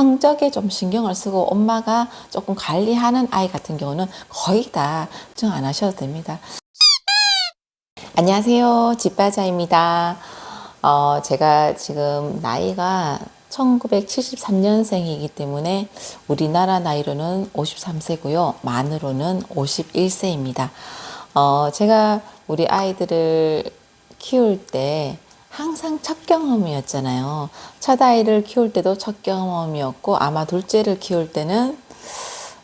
성적에 좀 신경을 쓰고 엄마가 조금 관리하는 아이 같은 경우는 거의 다 걱정 안 하셔도 됩니다. 안녕하세요. 집바자입니다. 어, 제가 지금 나이가 1973년생이기 때문에 우리나라 나이로는 53세고요. 만으로는 51세입니다. 어, 제가 우리 아이들을 키울 때 항상 첫 경험이었잖아요. 첫 아이를 키울 때도 첫 경험이었고 아마 둘째를 키울 때는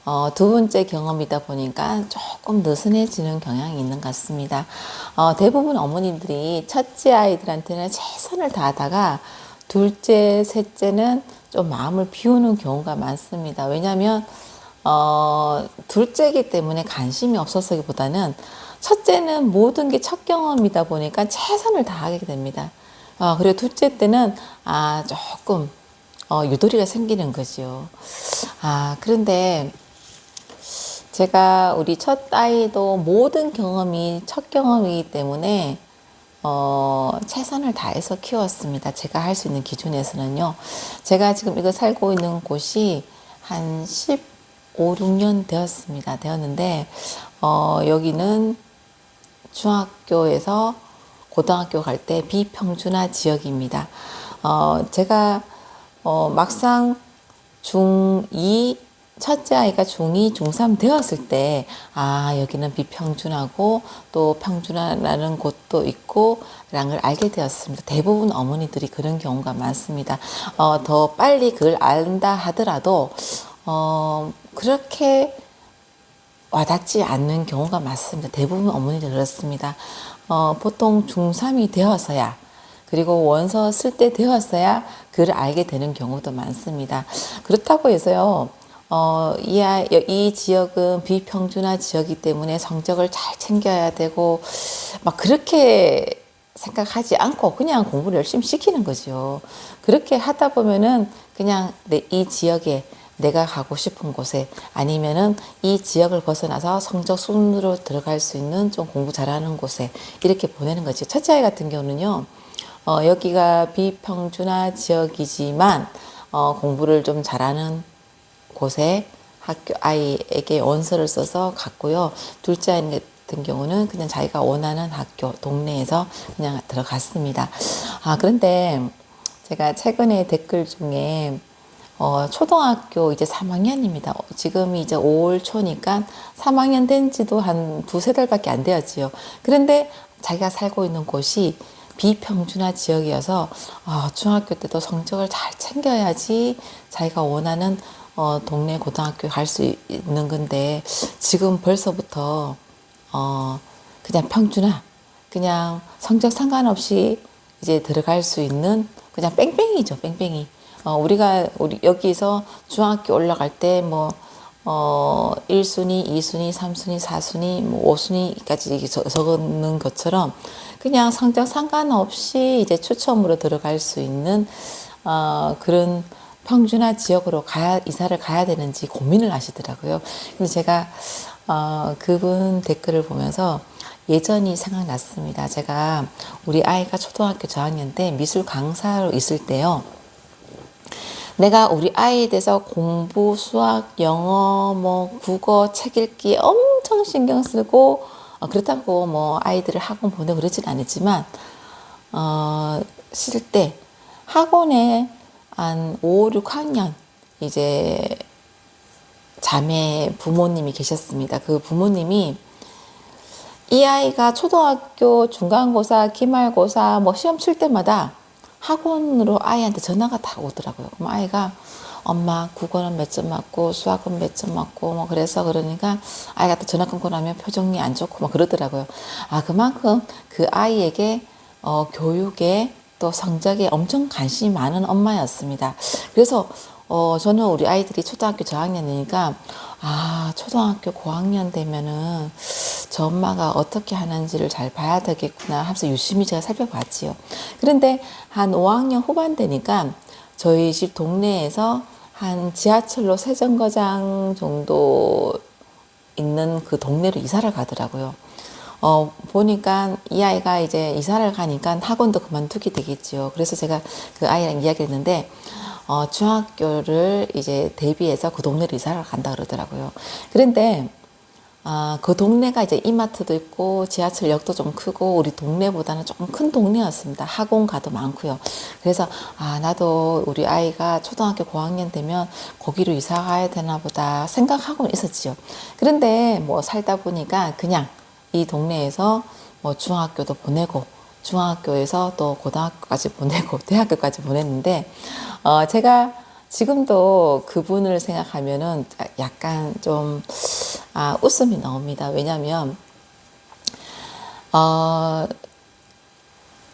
어, 두 번째 경험이다 보니까 조금 느슨해지는 경향이 있는 것 같습니다. 어, 대부분 어머님들이 첫째 아이들한테는 최선을 다하다가 둘째, 셋째는 좀 마음을 비우는 경우가 많습니다. 왜냐하면 어, 둘째이기 때문에 관심이 없어서기보다는 첫째는 모든 게 첫 경험이다 보니까 최선을 다하게 됩니다. 어, 그리고 둘째 때는 아 조금 어, 유도리가 생기는 거죠. 아 그런데 제가 우리 첫 아이도 모든 경험이 첫 경험이기 때문에 어, 최선을 다해서 키웠습니다. 제가 할 수 있는 기준에서는요. 제가 지금 이거 살고 있는 곳이 한 15, 6년 되었습니다. 되었는데, 어, 여기는 중학교에서 고등학교 갈 때 비평준화 지역입니다. 어, 제가 어, 막상 중2 첫째 아이가 중2, 중3 되었을 때, 아, 여기는 비평준하고 또 평준화라는 곳도 있고, 라는 걸 알게 되었습니다. 대부분 어머니들이 그런 경우가 많습니다. 어, 더 빨리 그걸 안다 하더라도, 어, 그렇게 와닿지 않는 경우가 많습니다. 대부분 어머니들 그렇습니다. 어, 보통 중3이 되어서야 그리고 원서 쓸 때 되었어야 그를 알게 되는 경우도 많습니다. 그렇다고 해서요. 어, 이, 아이, 이 지역은 비평준화 지역이기 때문에 성적을 잘 챙겨야 되고 막 그렇게 생각하지 않고 그냥 공부를 열심히 시키는 거죠. 그렇게 하다 보면은 그냥 내 이 지역에 내가 가고 싶은 곳에 아니면은 이 지역을 벗어나서 성적 순으로 들어갈 수 있는 좀 공부 잘하는 곳에 이렇게 보내는 거죠. 첫째 아이 같은 경우는요. 어, 여기가 비평준화 지역이지만 어, 공부를 좀 잘하는 곳에 학교 아이에게 원서를 써서 갔고요. 둘째 아이 같은 경우는 그냥 자기가 원하는 학교 동네에서 그냥 들어갔습니다. 아 그런데 제가 최근에 댓글 중에 어, 초등학교 이제 3학년입니다. 지금이 이제 5월 초니까 3학년 된 지도 한 두세 달밖에 안 되었지요. 그런데 자기가 살고 있는 곳이 비평준화 지역이어서 어, 중학교 때도 성적을 잘 챙겨야지 자기가 원하는 어, 동네 고등학교 갈 수 있는 건데 지금 벌써부터 어, 그냥 평준화 그냥 성적 상관없이 이제 들어갈 수 있는 그냥 뺑뺑이죠 뺑뺑이 어, 우리가 우리 여기서 중학교 올라갈 때뭐 어, 1순위, 2순위, 3순위, 4순위, 뭐 5순위까지 이렇게 적- 적는 것처럼 그냥 성적 상관없이 이제 추첨으로 들어갈 수 있는 어, 그런 평준화 지역으로 가야 이사를 가야 되는지 고민을 하시더라고요. 근데 제가 어, 그분 댓글을 보면서 예전이 생각났습니다. 제가 우리 아이가 초등학교 저학년 때 미술 강사로 있을 때요. 내가 우리 아이에 대해서 공부, 수학, 영어, 뭐 국어, 책 읽기 엄청 신경 쓰고 어, 그렇다고 뭐 아이들을 학원 보내고 그러진 않았지만 어, 쓸때 학원에 한 5, 6학년 이제 자매 부모님이 계셨습니다. 그 부모님이 이 아이가 초등학교 중간고사, 기말고사 뭐 시험 칠 때마다 학원으로 아이한테 전화가 다 오더라고요. 그럼 아이가 엄마 국어는 몇 점 맞고 수학은 몇 점 맞고 뭐 그래서 그러니까 아이가 또 전화 끊고 나면 표정이 안 좋고 막 그러더라고요. 아 그만큼 그 아이에게 어, 교육에 또 성적에 엄청 관심이 많은 엄마였습니다. 그래서 어, 저는 우리 아이들이 초등학교 저학년이니까 아 초등학교 고학년 되면은 저 엄마가 어떻게 하는지를 잘 봐야 되겠구나 하면서 유심히 제가 살펴봤지요. 그런데 한 5학년 후반 되니까 저희 집 동네에서 한 지하철로 세 정거장 정도 있는 그 동네로 이사를 가더라고요. 어, 보니까 이 아이가 이제 이사를 가니까 학원도 그만두게 되겠지요. 그래서 제가 그 아이랑 이야기를 했는데, 어, 중학교를 이제 대비해서 그 동네로 이사를 간다 그러더라고요. 그런데 아, 그 동네가 이제 이마트도 있고 지하철역도 좀 크고 우리 동네보다는 조금 큰 동네였습니다. 학원가도 많고요. 그래서 아 나도 우리 아이가 초등학교 고학년 되면 거기로 이사 가야 되나 보다 생각하고는 있었지요. 그런데 뭐 살다 보니까 그냥 이 동네에서 뭐 중학교도 보내고 중학교에서 또 고등학교까지 보내고 대학교까지 보냈는데 어 제가 지금도 그분을 생각하면은 약간 좀 아, 웃음이 나옵니다. 왜냐하면 어,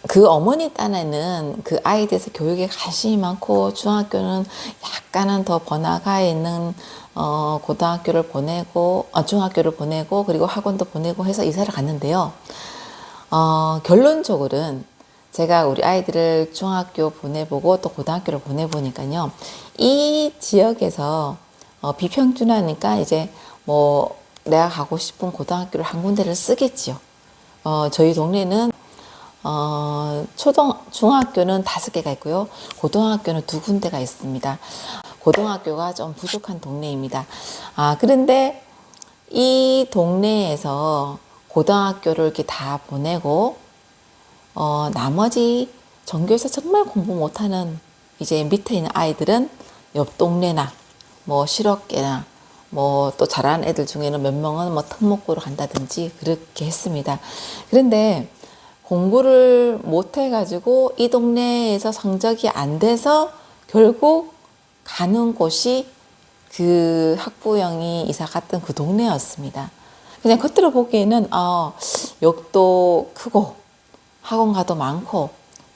그 어머니 딴에는 그 아이에 대해서 교육에 관심이 많고 중학교는 약간은 더 번화가에 있는 어, 고등학교를 보내고 어, 중학교를 보내고 그리고 학원도 보내고 해서 이사를 갔는데요. 어, 결론적으로는 제가 우리 아이들을 중학교 보내보고 또 고등학교를 보내보니까요. 이 지역에서 어, 비평준화니까 이제 뭐 내가 가고 싶은 고등학교를 한 군데를 쓰겠지요. 어, 저희 동네는 어, 초등, 중학교는 다섯 개가 있고요. 고등학교는 두 군데가 있습니다. 고등학교가 좀 부족한 동네입니다. 아, 그런데 이 동네에서 고등학교를 이렇게 다 보내고, 어, 나머지 전교에서 정말 공부 못하는 이제 밑에 있는 아이들은 옆 동네나 뭐 실업계나 뭐 또 잘하는 애들 중에는 몇 명은 뭐 특목고로 간다든지 그렇게 했습니다. 그런데 공부를 못 해가지고 이 동네에서 성적이 안 돼서 결국 가는 곳이 그 학부형이 이사 갔던 그 동네였습니다. 그냥 겉으로 보기에는 어, 역도 크고 학원 가도 많고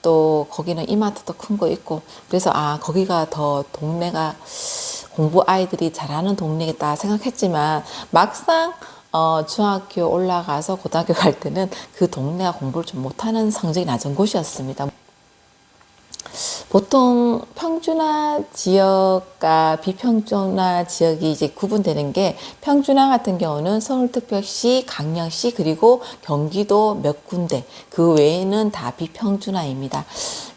또 거기는 이마트도 큰 거 있고 그래서 아 거기가 더 동네가 공부 아이들이 잘하는 동네겠다 생각했지만 막상 어, 중학교 올라가서 고등학교 갈 때는 그 동네가 공부를 좀 못하는 성적이 낮은 곳이었습니다. 보통 평준화 지역과 비평준화 지역이 이제 구분되는 게 평준화 같은 경우는 서울특별시, 강릉시 그리고 경기도 몇 군데 그 외에는 다 비평준화입니다.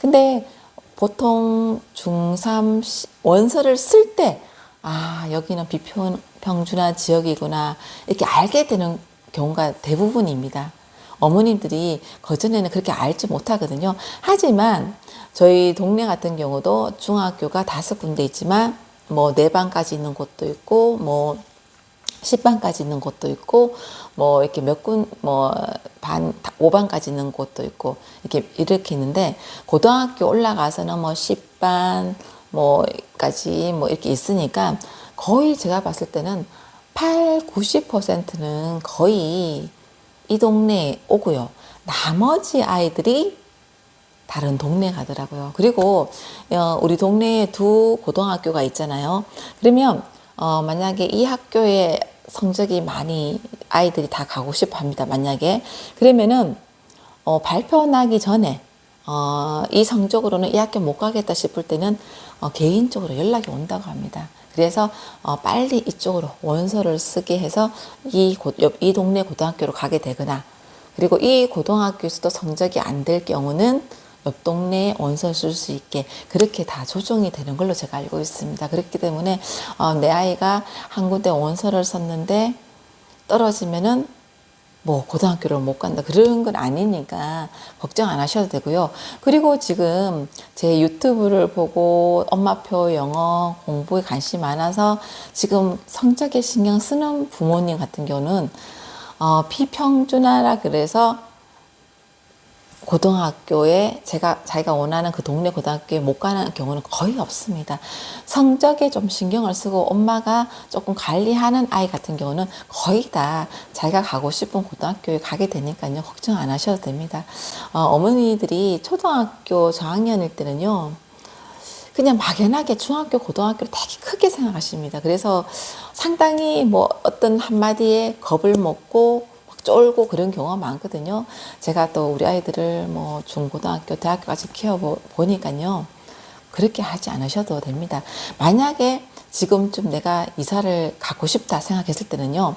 근데 보통 중3 원서를 쓸 때 아, 여기는 비평준화 지역이구나. 이렇게 알게 되는 경우가 대부분입니다. 어머님들이 그전에는 그렇게 알지 못하거든요. 하지만 저희 동네 같은 경우도 중학교가 다섯 군데 있지만 뭐 네 반까지 있는 곳도 있고 뭐 10반까지 있는 곳도 있고 뭐 이렇게 몇 군 뭐반 5반까지 있는 곳도 있고 이렇게 이렇게 있는데 고등학교 올라가서는 뭐 10반 뭐까지 뭐 이렇게 있으니까 거의 제가 봤을 때는 8, 90%는 거의 이 동네에 오고요. 나머지 아이들이 다른 동네 가더라고요. 그리고 어, 우리 동네에 두 고등학교가 있잖아요. 그러면 어, 만약에 이 학교에 성적이 많이 아이들이 다 가고 싶어 합니다. 만약에 그러면은 어, 발표 나기 전에 어, 이 성적으로는 이 학교 못 가겠다 싶을 때는 어, 개인적으로 연락이 온다고 합니다. 그래서 어, 빨리 이쪽으로 원서를 쓰게 해서 이, 고, 옆, 이 동네 고등학교로 가게 되거나 그리고 이 고등학교에서도 성적이 안 될 경우는 옆 동네에 원서를 쓸수 있게 그렇게 다 조정이 되는 걸로 제가 알고 있습니다. 그렇기 때문에 어, 내 아이가 한 군데 원서를 썼는데 떨어지면은 뭐 고등학교를 못 간다 그런 건 아니니까 걱정 안 하셔도 되고요. 그리고 지금 제 유튜브를 보고 엄마표 영어 공부에 관심이 많아서 지금 성적에 신경 쓰는 부모님 같은 경우는 어, 비평준화라 그래서 고등학교에 제가 자기가 원하는 그 동네 고등학교에 못 가는 경우는 거의 없습니다. 성적에 좀 신경을 쓰고 엄마가 조금 관리하는 아이 같은 경우는 거의 다 자기가 가고 싶은 고등학교에 가게 되니까요. 걱정 안 하셔도 됩니다. 어, 머니들이 초등학교 저학년일 때는요. 그냥 막연하게 중학교, 고등학교를 되게 크게 생각하십니다. 그래서 상당히 뭐 어떤 한마디에 겁을 먹고 쫄고 그런 경우가 많거든요. 제가 또 우리 아이들을 뭐 중고등학교, 대학교까지 키워보니까요. 그렇게 하지 않으셔도 됩니다. 만약에 지금쯤 내가 이사를 가고 싶다 생각했을 때는요.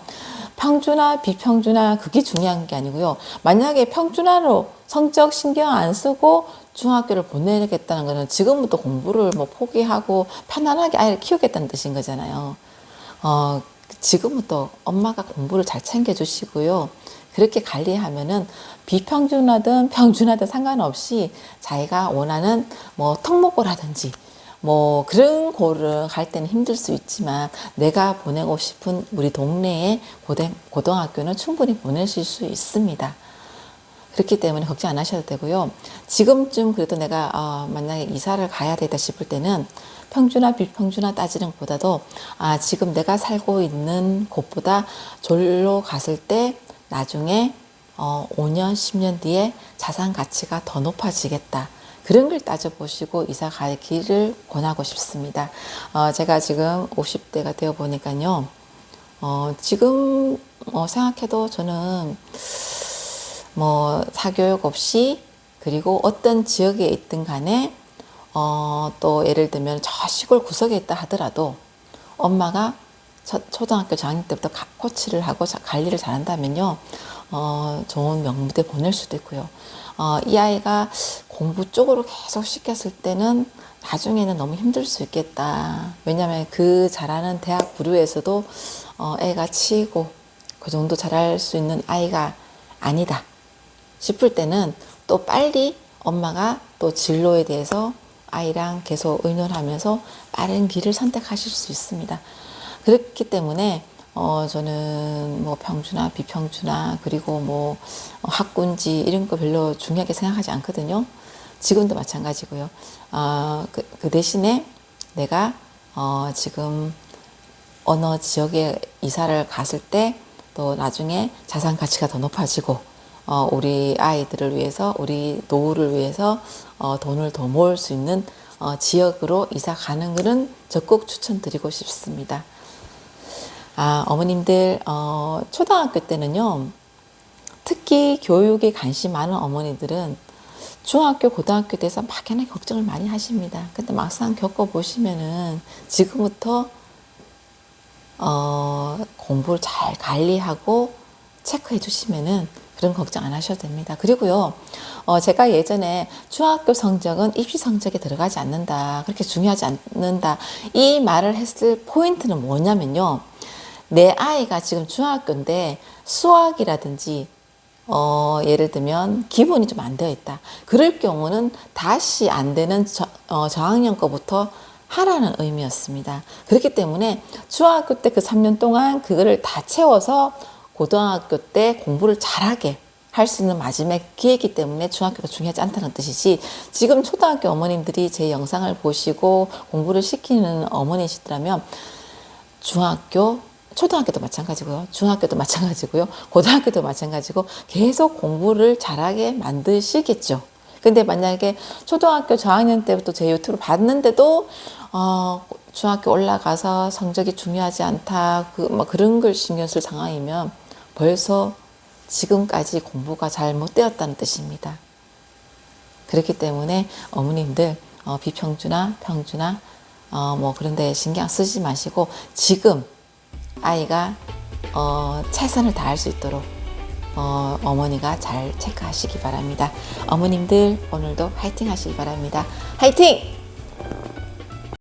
평준화, 비평준화 그게 중요한 게 아니고요. 만약에 평준화로 성적 신경 안 쓰고 중학교를 보내겠다는 거는 지금부터 공부를 뭐 포기하고 편안하게 아이를 키우겠다는 뜻인 거잖아요. 어, 지금부터 엄마가 공부를 잘 챙겨주시고요. 그렇게 관리하면은 비평준화든 평준화든 상관없이 자기가 원하는 뭐 특목고라든지 뭐 그런 고를 갈 때는 힘들 수 있지만 내가 보내고 싶은 우리 동네의 고등, 고등학교는 충분히 보내실 수 있습니다. 그렇기 때문에 걱정 안 하셔도 되고요. 지금쯤 그래도 내가 어, 만약에 이사를 가야 되다 싶을 때는 평준화 비평준화 따지는 것보다도 아 지금 내가 살고 있는 곳보다 졸로 갔을 때 나중에 어, 5년 10년 뒤에 자산 가치가 더 높아지겠다. 그런 걸 따져보시고 이사 가기를 권하고 싶습니다. 어, 제가 지금 50대가 되어 보니까요. 어, 지금 어, 생각해도 저는 뭐 사교육 없이 그리고 어떤 지역에 있든 간에 어, 또 예를 들면 저 시골 구석에 있다 하더라도 엄마가 초, 초등학교 저학년 때부터 가- 코치를 하고 자- 관리를 잘한다면요 어, 좋은 명무대 보낼 수도 있고요 어, 이 아이가 공부 쪽으로 계속 시켰을 때는 나중에는 너무 힘들 수 있겠다 왜냐하면 그 잘하는 대학 부류에서도 어, 애가 치이고 그 정도 잘할 수 있는 아이가 아니다 싶을 때는 또 빨리 엄마가 또 진로에 대해서 아이랑 계속 의논하면서 빠른 길을 선택하실 수 있습니다. 그렇기 때문에 어 저는 뭐 평준화 비평준화 그리고 뭐 학군지 이런 거 별로 중요하게 생각하지 않거든요. 지금도 마찬가지고요. 어 그 그 대신에 내가 어 지금 어느 지역에 이사를 갔을 때 또 나중에 자산 가치가 더 높아지고 어, 우리 아이들을 위해서 우리 노후를 위해서 어, 돈을 더 모을 수 있는 어, 지역으로 이사 가는 것은 적극 추천드리고 싶습니다. 아 어머님들 어, 초등학교 때는요 특히 교육에 관심 많은 어머니들은 중학교, 고등학교 돼서 막연하게 걱정을 많이 하십니다. 근데 막상 겪어보시면은 지금부터 어, 공부를 잘 관리하고 체크해 주시면은 그런 걱정 안 하셔도 됩니다. 그리고요, 어, 제가 예전에 중학교 성적은 입시 성적에 들어가지 않는다. 그렇게 중요하지 않는다. 이 말을 했을 포인트는 뭐냐면요. 내 아이가 지금 중학교인데 수학이라든지 어, 예를 들면 기본이 좀 안 되어 있다. 그럴 경우는 다시 안 되는 저, 어, 저학년 거부터 하라는 의미였습니다. 그렇기 때문에 중학교 때 그 3년 동안 그거를 다 채워서 고등학교 때 공부를 잘하게 할 수 있는 마지막 기회이기 때문에 중학교가 중요하지 않다는 뜻이지 지금 초등학교 어머님들이 제 영상을 보시고 공부를 시키는 어머니시더라면 중학교, 초등학교도 마찬가지고요. 중학교도 마찬가지고요. 고등학교도 마찬가지고 계속 공부를 잘하게 만드시겠죠. 근데 만약에 초등학교 저학년 때부터 제 유튜브를 봤는데도 어, 중학교 올라가서 성적이 중요하지 않다. 그, 뭐 그런 걸 신경 쓸 상황이면 벌써 지금까지 공부가 잘못되었다는 뜻입니다. 그렇기 때문에 어머님들 어, 비평준화, 평준화 어, 뭐 그런 데 신경 쓰지 마시고 지금 아이가 어, 최선을 다할 수 있도록 어, 어머니가 잘 체크하시기 바랍니다. 어머님들 오늘도 화이팅 하시기 바랍니다. 화이팅!